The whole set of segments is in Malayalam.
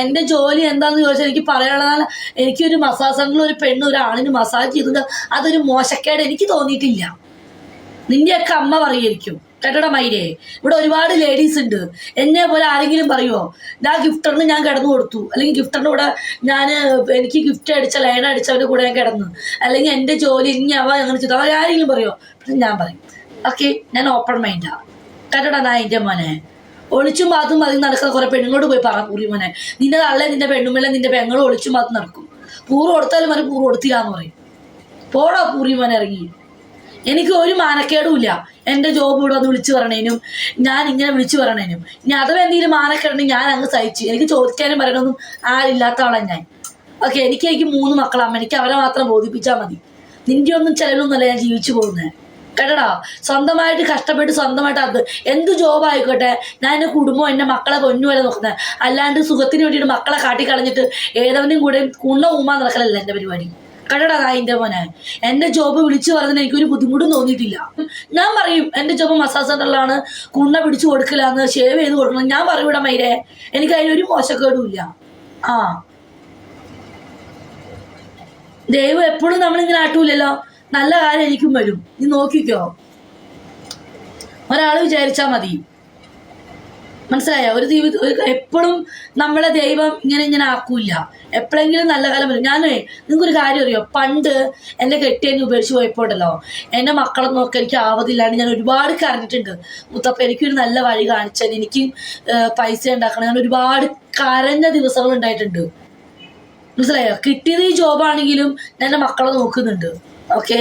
എന്റെ ജോലി എന്താന്ന് ചോദിച്ചാൽ എനിക്ക് പറയാനുള്ളതാണ് എനിക്കൊരു മസാജ് സെന്ററിൽ ഒരു പെണ്ണ് ഒരു ആണിന് മസാജ് ചെയ്തത് അതൊരു മോശക്കേട് എനിക്ക് തോന്നിയിട്ടില്ല. നിന്റെയൊക്കെ അമ്മ പറയുമായിരിക്കും. കേട്ടോടാ മൈരേ? ഇവിടെ ഒരുപാട് ലേഡീസ് ഉണ്ട്. എന്നെ പോലെ ആരെങ്കിലും പറയുമോ ഞാൻ ഗിഫ്റ്ററിന് ഞാൻ കിടന്നു കൊടുത്തു. അല്ലെങ്കിൽ ഗിഫ്റ്ററിന്റെ കൂടെ ഞാൻ എനിക്ക് ഗിഫ്റ്റ് അടിച്ച ലൈൻ അടിച്ചവന്റെ കൂടെ ഞാൻ കിടന്നു. അല്ലെങ്കിൽ എന്റെ ജോലി ഇനി അവ അങ്ങനെ ചെയ്തു. അവരാരെങ്കിലും പറയുമോ ഞാൻ പറയും. ഓക്കെ ഞാൻ ഓപ്പൺ മൈൻഡാ കേട്ടോടാ നാ എന്റെ മോനെ? ഒളിച്ചും പാത്തും അതിൽ നടക്കുന്ന കുറെ പെണ്ണുങ്ങളോട് പോയി പറ പൂറി മോനെ. നിന്റെ തള്ളേ നിന്റെ പെണ്ണുമല്ല നിന്റെ പെങ്ങളും ഒളിച്ചും പാത്തും നടക്കും. പൂറ് കൊടുത്താലും മതി പൂറ് കൊടുത്തില്ല എന്ന് പറയും. പോടാ മോനെ ഇറങ്ങി. എനിക്ക് ഒരു മാനക്കേടുമില്ല. എന്റെ ജോബ് ഇവിടെ വന്ന് വിളിച്ചു പറയണേനും ഞാൻ ഇങ്ങനെ വിളിച്ചു പറയണേനും. ഇനി അഥവാ എന്തെങ്കിലും മാനക്കേടുണ്ടെങ്കിൽ ഞാൻ അങ്ങ് സഹിച്ചു. എനിക്ക് ചോദിക്കാനും പറയണമെന്നും ആരില്ലാത്ത ആളാണ് ഞാൻ. ഓക്കെ എനിക്ക് എനിക്ക് മൂന്ന് മക്കളാണ് എനിക്ക് അവരെ മാത്രം ബോധിപ്പിച്ചാൽ മതി. നിന്റെ ഒന്നും ചെലവിലൊന്നുമല്ല ഞാൻ ജീവിച്ചു പോകുന്നത്. കേട്ടടാ? സ്വന്തമായിട്ട് കഷ്ടപ്പെട്ട് സ്വന്തമായിട്ട് അത് എന്ത് ജോബ് ആയിക്കോട്ടെ? ഞാൻ എന്റെ കുടുംബം എന്റെ മക്കളെ കൊന്നു വരെ നോക്കുന്നത് അല്ലാണ്ട് സുഖത്തിന് വേണ്ടിയിട്ട് മക്കളെ കാട്ടിക്കളഞ്ഞിട്ട് ഏതവനും കൂടെ കുണ്ണ ഊമാ നടക്കലല്ല എന്റെ പരിപാടി. കേട്ടടാ നായിന്റെ മോനെ? എന്റെ ജോബ് വിളിച്ചു പറഞ്ഞതിന് എനിക്കൊരു ബുദ്ധിമുട്ടും തോന്നിയിട്ടില്ല. ഞാൻ പറയും എന്റെ ജോബ് മസാജ് സെന്ററിലാണ് കുണ്ണ പിടിച്ചു കൊടുക്കലാന്ന് ഷേവ് ചെയ്ത് കൊടുക്കണം. ഞാൻ പറയും ഇവിടെ മൈരെ എനിക്ക് അതിനൊരു മോശക്കേടും ഇല്ല. ആ. ദൈവം എപ്പോഴും നമ്മളിങ്ങനെ ആട്ടൂലല്ലോ. നല്ല കാര്യം എനിക്കും വരും. നീ നോക്കിക്കോ. ഒരാൾ വിചാരിച്ചാൽ മതി. മനസ്സിലായോ? ഒരു ദൈവ എപ്പോഴും നമ്മളെ ദൈവം ഇങ്ങനെ ഇങ്ങനെ ആക്കൂല എപ്പോഴെങ്കിലും നല്ല കാലം വരും. ഞാനേ നിങ്ങൾക്കൊരു കാര്യം അറിയോ? പണ്ട് എന്റെ കെട്ടിയെന്നെ ഉപേക്ഷിച്ച് പോയപ്പോണ്ടല്ലോ. എന്റെ മക്കളെ നോക്കാൻ എനിക്ക് ആവതില്ലാണ്ട് ഞാൻ ഒരുപാട് കരഞ്ഞിട്ടുണ്ട്. മുത്തപ്പ എനിക്കൊരു നല്ല വഴി കാണിച്ചാൽ എനിക്ക് പൈസ ഉണ്ടാക്കണം. ഞാൻ ഒരുപാട് കരഞ്ഞ ദിവസങ്ങൾ ഉണ്ടായിട്ടുണ്ട്. മനസ്സിലായോ? കിട്ടിയത് ഈ ജോബാണെങ്കിലും ഞാൻ എന്റെ മക്കളെ നോക്കുന്നുണ്ട്. ഓക്കെ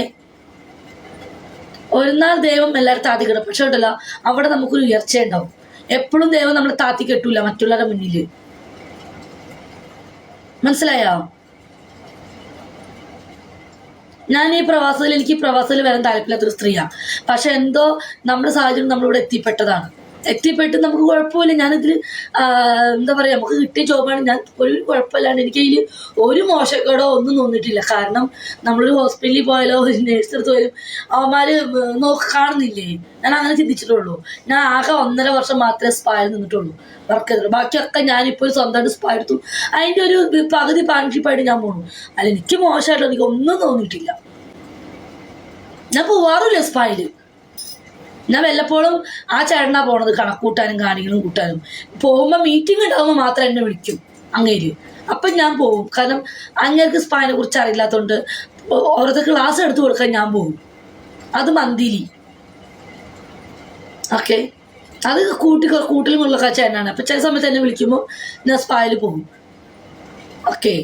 ഒരു നാൾ ദൈവം എല്ലാവരും താത്തിക്കിടും. പക്ഷെ ഉണ്ടല്ലോ അവിടെ നമുക്കൊരു ഉയർച്ച ഉണ്ടാവും. എപ്പോഴും ദൈവം നമ്മൾ താത്തി കെട്ടൂല മറ്റുള്ളവരുടെ മുന്നിൽ മനസ്സിലായോ? ഞാൻ ഈ പ്രവാസത്തിൽ എനിക്ക് പ്രവാസത്തിൽ വരാൻ താല്പര്യമില്ലാത്തൊരു സ്ത്രീയാണ്. പക്ഷെ എന്തോ നമ്മുടെ സാഹചര്യം നമ്മളിവിടെ എത്തിപ്പെട്ടതാണ്. എത്തിപ്പെട്ട് നമുക്ക് കുഴപ്പമില്ല. ഞാനിതിൽ എന്താ പറയുക നമുക്ക് കിട്ടിയ ജോബാണ്. ഞാൻ ഒരു കുഴപ്പമില്ലാണ്ട് എനിക്ക് അതിൽ ഒരു മോശക്കേടോ ഒന്നും തോന്നിയിട്ടില്ല. കാരണം നമ്മളൊരു ഹോസ്പിറ്റലിൽ പോയാലോ ഒരു നേഴ്സ് എടുത്ത് പോയാലും അവന്മാർ നോക്കി കാണുന്നില്ലേ? ഞാൻ അങ്ങനെ ചിന്തിച്ചിട്ടുള്ളൂ. ഞാൻ ആകെ ഒന്നര വർഷം മാത്രമേ സ്പായിൽ നിന്നിട്ടുള്ളൂ. വർക്ക് ചെയ്തിട്ടുള്ളൂ. ബാക്കിയൊക്കെ ഞാനിപ്പോൾ സ്വന്തമായിട്ട് സ്പാ എടുത്തു. അതിന്റെ ഒരു പകുതി പാർട്ണർഷിപ്പായിട്ട് ഞാൻ പോണു. അല്ല എനിക്ക് മോശമായിട്ടോ എനിക്ക് ഒന്നും തോന്നിയിട്ടില്ല. ഞാൻ പോവാറില്ല സ്പായിൽ ഞാൻ വല്ലപ്പോഴും ആ ചേട്ടനാ പോണത് കണക്കൂട്ടാനും കാര്യങ്ങളും കൂട്ടാനും. പോകുമ്പോൾ മീറ്റിംഗ് ഉണ്ടാകുമ്പോൾ മാത്രം എന്നെ വിളിക്കും. അങ്ങേര്. അപ്പം ഞാൻ പോകും. കാരണം അങ്ങേർക്ക് സ്പാനെ കുറിച്ച് അറിയില്ലാത്തതുകൊണ്ട് ഓരോരുത്തർ ക്ലാസ് എടുത്തു കൊടുക്കാൻ ഞാൻ പോകും. അത് മന്തിലി ഓക്കെ അത് കൂട്ടി കൂട്ടിലും കൊള്ളൊക്കെ ചേട്ടനാണ്. അപ്പം ചില സമയത്ത് എന്നെ വിളിക്കുമ്പോൾ ഞാൻ സ്പായിൽ പോകും. ഓക്കെ